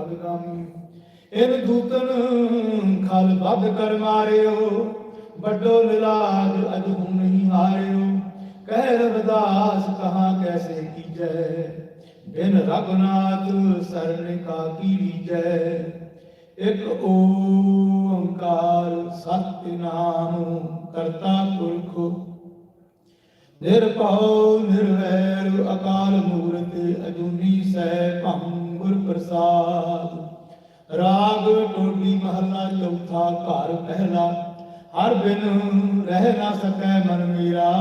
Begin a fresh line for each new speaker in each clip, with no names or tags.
ਭਗਗਾਮੀ ਇਨ ਦੂਤਨ ਖਲ ਵੱਧ ਕਰ ਮਾਰਿਓ, ਵੱਡੋ ਨਿਲਾਜ ਅਜੂ ਨਹੀਂ ਹਾਰਿਓ। ਕਹਿ ਰਵਿਦਾਸ ਕਹਾਂ ਕੈਸੇ ਕੀਜੈ? ਬਿਨ ਰਗਨਾਥ ਸਰਨ ਕਾ ਕੀ ਲੀਜੈ? ਇਕ ਓੰਕਾਰ ਸਤਿ ਕਰਤਾ ਪੁਰਖ। ਨਿਰਭਉ ਨਿਰਵੈਰ ਅਕਾਲ ਮੂਰਤ ਅਜੂਨੀ ਸੈ ਭੰ। ਗੁਰ ਪ੍ਰਸਾਦ। ਰਾਗ ਟੋਲੀ ਮਹਲਾ ਚੌਥਾ ਘਰ ਪਹਿਲਾ। ਹਰ ਬਿਨ ਰਹਿ ਨਾ ਸਕੈ ਮਨ ਮੇਰਾ।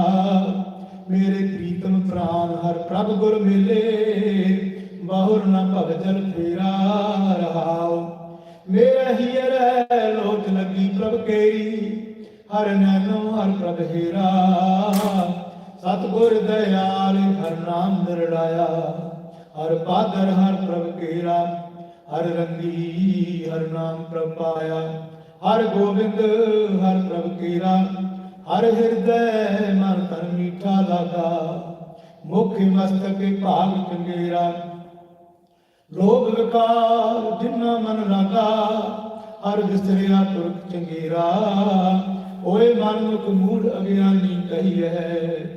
ਮੇਰੇ ਪ੍ਰੀਤਮ ਪ੍ਰਾਨ ਹਰ ਪ੍ਰਭ ਗੁਰ ਮਿਲੇ। ਬਾਹੁਰ ਨਾ ਭਗਜਨ ਫੇਰਾ ਰਹਾਉ। ਮੇਰਾ ਹੀਰ ਲੋਚ ਲੱਗੀ ਪ੍ਰਭ ਕੇਰੀ। ਹਰ ਨੈਨੋ ਹਰ ਪ੍ਰਭ ਹੀਰਾ। ਸਤਿਗੁਰ ਦਇਆਲ ਹਰ ਨਾਮ ਨਿਰੜਾਇਆ। ਹਰ ਪਾਦਰ ਹਰ ਪ੍ਰਭ ਕੇਰਾ ਹਰ ਰੰਗੀ, ਹਰ ਨਾਮ ਪ੍ਰਭ ਪਾਇਆ। ਹਰ ਗੋਬਿੰਦ, ਹਰ ਪ੍ਰਭ ਕੇਰਾ ਹਰ ਹਿਰਦੈ ਮਨ ਤਨ ਮੀਠਾ ਲਾਗਾ। ਮੁਖ ਮਸਤਕ ਭਾਗ ਚੰਗੇਰਾ। ਲੋਭ ਵਿਕਾਰ ਜਿਨ੍ਹਾਂ ਮਨ ਰਾਗਾ ਹਰ ਵਿਸਰਿਆ ਤੁਰਕ ਚੰਗੇਰਾ। ਓਏ ਮਨ ਮੁਖ ਮੂੜ ਅਗਿਆਨੀ ਕਹੀਐ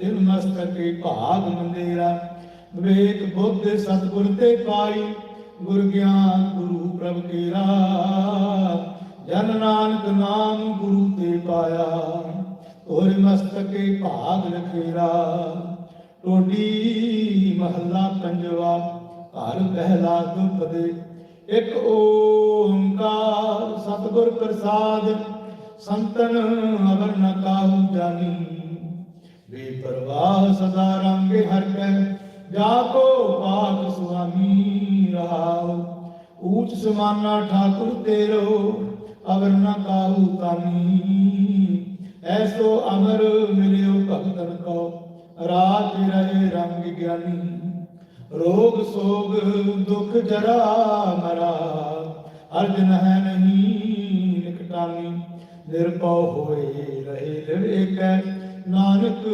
ਦਿਲ ਮਸਤਕੇ ਭਾਗ ਮੰਦੇਰਾ। ਵਿਵੇਕ ਬੁੱਧ ਸਤਿਗੁਰ ਤੇ ਪਾਈ, ਗੁਰ ਗਿਆਨ ਗੁਰੂ ਪ੍ਰਭ ਕੇਰਾ। ਜਨ ਨਾਨਕ ਨਾਮ ਗੁਰੂ ਤੇ ਪਾਇਆ ਤੋਰ ਮਸਤਕੇ ਭਾਗ ਲਖੇਰਾ। ਟੋਡੀ ਮਹੱਲਾ ਪੰਜਵਾ, ਘਰ ਪਹਿਲਾ ਦੁਪਦੇ ਇੱਕ ਓੰਕਾਰ ਸਤਿਗੁਰ ਪ੍ਰਸਾਦ, ਸੰਤਨ ਅਵਰ ਨ ਕਾਹੂ ਜਾਨੀ। ਬੇਪਰਵਾਹ ਸਦਾ ਰੰਗ ਹਰ ਕੈ ਜਾ ਕੋ ਪਾਕ ਸੁਆਮੀ ਰਹਾਉ ਊਚ ਸਮਾਨਾ ਠਾਕੁਰ ਤੇਰੋ, ਅਵਰ ਨ ਕਾਹੂ ਤਾਨੀ। ਐਸੋ ਅਮਰ ਮਿਲਿਓ ਭਗਤਨ ਕੋ ਰਾਜ ਰਹੇ ਰੰਗ ਗਿਆਨੀ। ਰੋਗ ਸੋਗ ਦੁਖ ਜਰਾ ਮਰਾ, ਅਰਜਨ ਹੈ ਨਹੀਂ ਨਿਕਟਾਨੀ। ਨਿਰਭਉ ਹੋਏ ਰਹੇ ਲਿਵੇ ਕੈ ਨਾਨਕ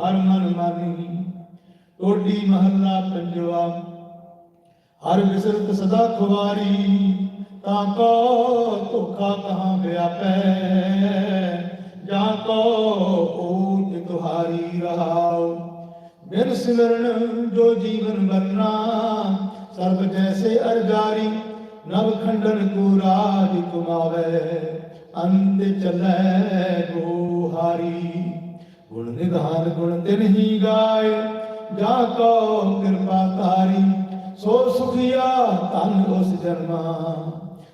ਹਰ ਮਨ ਮਾਨੀ। ਟੋਡੀ ਮਹੱਲਾ ਪੰਜਵਾ। ਹਰ ਵਿਸਰਤ ਸਦਾ ਖੁਵਾਰੀ, ਤਾਂ ਕੋ ਧੋਖਾ ਕਹਾਂ ਵਿਆਪੈ? ਜਾਂ ਕੋ ਓਟ ਤੁਹਾਰੀ ਰਹਾਉ? ਬਿਨ ਸਿਮਰਨ ਜੋ ਜੀਵਨ ਬਰਨਾ ਸਰਬ ਜੈਸੇ ਅਰਜਾਰੀ, ਨਵ ਖੰਡਨ ਕੋ ਰਾਜ ਕੁਮਾਵੇ ਅੰਤ ਚਲੈ ਗੋਹਾਰੀ ਗੁਣ ਨਿਧਾਨ ਗੁਣ ਤਿਨ ਹੀ ਗਾਏ ਜਾ ਕੋ ਕਿਰਪਾ ਤਾਰੀ ਸੋ ਸੁਖੀਆ ਤਨ ਉਸ ਜਨਮਾ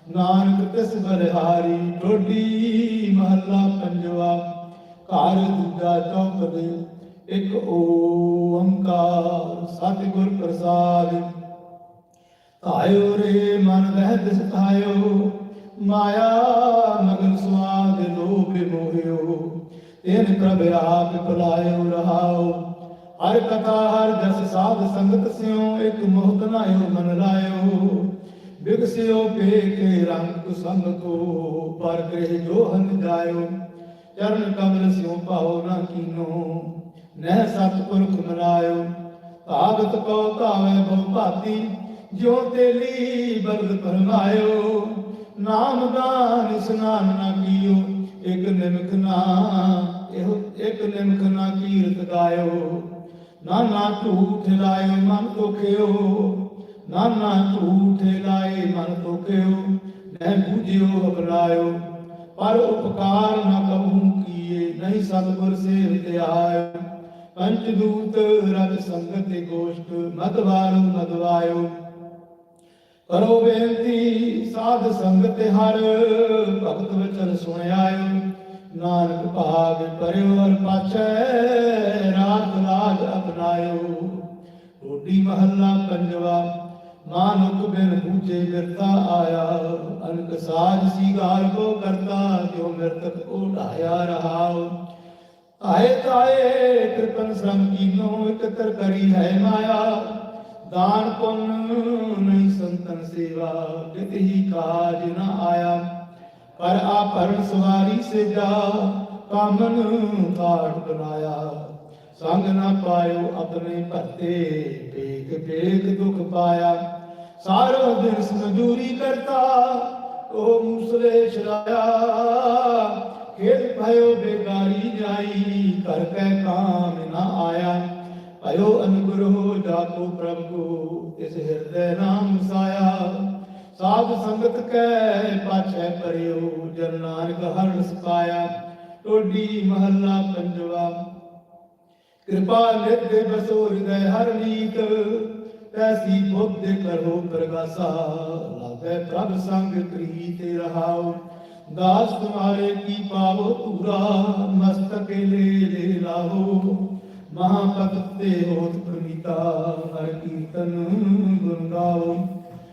ਨਾਨਕ ਤਿਸ ਬਲਿਹਾਰੀ ਟੋਡੀ ਮਹੱਲਾ ਪੰਜਵਾ। ਘਰ ਦੂਜਾ ਚੌਪਦੇ ਇੱਕ ਓੰਕਾਰ ਸਤਿਗੁਰ ਪ੍ਰਸਾਦ। ਧਾਇਓ ਰੇ ਮਨ ਵਹਿ ਸਤਾਇਓ ਮਾਇਆ ਮਗਨ ਸੁਆਦ ਲੋਭ ਮੋਹਿਓ। ਤਿਨ ਪ੍ਰਭ ਆਪ ਭਲਾਇਓ ਰਹਾਓ। ਹਰ ਕਥਾ, ਹਰ ਜਸ ਸਾਧ ਸੰਗਤ ਸਿਓ ਇੱਕ ਮੋਹਤ ਨਾਇਓ ਮਨ ਲਾਇਓ। ਬਿਗਸਿਓ ਪੇ ਕੇ ਰੰਗ ਸੰਗ ਕੋ ਪਰ ਗ੍ਰਹਿ ਜੋ ਹੰਦ ਜਾਇਓ। ਚਰਨ ਕਮਲ ਸਿਓ ਪਾਉ ਨਾ ਕੀਨੋ, ਨਹਿ ਸਤਿਪੁਰਖ ਮਨਾਇਓ ਭਾਗਤ ਕੋ ਧਾਵੇ ਬਹੁ ਭਾਤੀ, ਜਿਉ ਤੇਲੀ ਬਰਦ ਪਰਮਾਇਓ ਨਾਮ ਦਾਨ ਇਸਨਾਨ ਨਾ ਕੀਓ, ਇਕ ਨਿਮਖ ਨਾ, ਇਹੋ, ਇਕ ਨਿਮਖ ਨਾ ਕੀਰਤ ਗਾਇਓ। ਨਾਨਾ ਝੂਠ ਲਾਇਓ ਮਨ ਤੋਖਿਓ ਨਾਨਾ ਝੂਠ ਲਾਏ ਮਨ ਤੋਖਿਓ ਮੈਂ ਬੂਝਿਓ ਅਪਨਾਇਓ ਪਰ ਉਪਕਾਰ ਨਾ ਕਬੂ ਕੀਏ, ਨਹੀਂ ਸਤਿਗੁਰ ਸੇਵ ਤੇ ਆਇਓ। ਪੰਚ ਦੂਤ ਰਜ ਸੰਗਤ ਤੇ ਗੋਸ਼ਟ ਮਦਵਾਰੋ ਮਦਵਾਇਓ ਕਰੋ ਬੇਨਤੀ, ਸਾਧ ਸੰਗਤ ਹਰ। ਬਿਨ ਮਿਰਤਾ ਆਇਆ ਅਨਕ ਸਾਜ ਸੀਗਾਰ ਕੋ ਕਰਤਾ ਜੋ ਮਿਰਤਕ ਉਡਾਇਆ ਰਹਾਉ। ਆਏ ਤਾਏ, ਕਿਰਪਨ ਸ਼ਰਮ ਕੀਨੋ ਇਕਤਰ ਕਰੀ ਹੈ ਮਾਇਆ। ਦਾਨ ਪੁੰਨ ਨਹੀਂ ਸੰਤਨ ਸੇਵਾ, ਕਿਤ ਹੀ ਕਾਜ ਨ ਆਇਆ। ਪਰ ਆ ਭਰਨ ਸਵਾਰੀ ਸੇ ਜਾ ਕਾਮਨ ਕਾਟ ਬਨਾਇਆ ਸੰਗ ਨਾ ਪਾਇਓ ਆਪਣੇ ਭਰਤੇ ਵੇਖ ਵੇਖ ਦੁਖ ਪਾਇਆ। ਸਾਰਾ ਦਿਨ ਮਜ਼ਦੂਰੀ ਕਰਤਾ, ਉਹ ਮੂਸਲੇ ਛਲਾਇਆ ਖੇਤ ਭਇਓ ਬੇਗਾਰੀ ਜਾਈ ਕਰ ਕੈ ਕਾਮ ਨਾ ਆਇਆ। ਭਇਓ ਅਨੁਗ੍ਰਹ ਜਾਤੋ ਪ੍ਰਭੂ, ਇਸ ਹਿਰਦੈ ਨਾਮ ਸਾਇਆ। ਸਾਧ ਸੰਗਤ ਕੈ ਪਾਛੈ ਪਰਿਓ ਜਨ ਨਾਨਕ ਹਰਿ ਰਸ ਪਾਇਆ ਟੋਡੀ ਮਹੱਲਾ ਪੰਜਵਾ। ਕਿਰਪਾ ਨਿਤ ਬਸੋ ਹਿਰਦੈ ਹਰ ਨੀਤ ਤੈਸੀ ਬੁੱਧ ਕਰੋ ਪ੍ਰਗਾਸਾ, ਲਾਗੇ ਪ੍ਰਭ ਸੰਗ ਪ੍ਰੀਤ ਰਹਾਉ। ਦਾਸ ਤੁਮਾਰੇ ਕੀ ਪਾਵੋ ਧੂਰਾ, ਮਸਤਕ ਲੈ ਲੈ ਲਾਹੋ। ਮਹਾਪਤ ਤੇ ਹੋਤ ਪ੍ਰਨੀਤਾ, ਹਰ ਕੀਰਤਨ ਗੁਣ ਗਾਓ।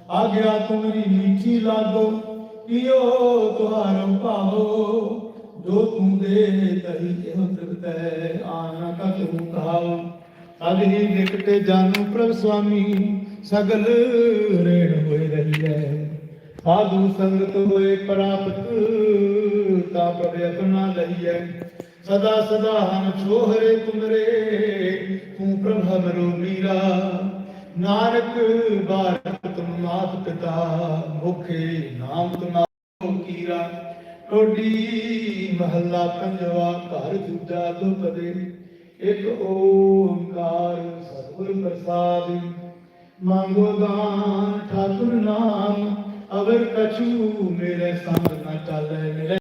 ਆਗਿਆ ਤੁਮਰੀ ਮੀਠੀ ਲਾਗੋ, ਪਿਓ ਤੁਹਾਰੋ ਭਾਵੋ। ਜੋ ਤੂੰ ਦੇ ਤਹੀ, ਇਹੋ ਤ੍ਰਿਪਤੈ ਆਨਾ ਕਤੂ ਕਹਾਉ ਅਗ ਹੀ ਨਿਕਟੇ ਜਾਨੂ ਪ੍ਰਭ ਸੁਆਮੀ, ਸਗਲ ਰੇਣ ਹੋਏ ਰਹੀਐ ਸਾਧੂ ਸੰਗਤ ਹੋਏ ਪ੍ਰਾਪਤ, ਤਾ ਪ੍ਰਭ ਆਪਣਾ ਲਈਐ ਸਦਾ ਸਦਾ ਹਮ ਛੋਹਰੇ ਤੁਮਰੇ, ਤੂੰ ਪ੍ਰਭ ਹਮਰੋ ਮੀਰਾ। ਨਾਨਕ ਬਾਰਕ ਤੁਮ ਮਾਤ ਪਿਤਾ, ਮੁਖੇ ਨਾਮ ਤੁਮਾਰੋ ਕੀਰਾ। ਟੋਡੀ ਮਹੱਲਾ ਪੰਜਵਾ ਘਰ ਦੂਜਾ ਦੁਪਦੇ ਇੱਕ ਓੰਕਾਰ ਸਤਿਗੁਰ ਪ੍ਰਸਾਦ ਮੰਗੋ ਦਾਨ ਠਾਕੁਰ ਨਾਮ ਅਵਰ ਕਛੂ ਮੇਰੇ ਸੰਗ ਨਾ ਚੱਲੇ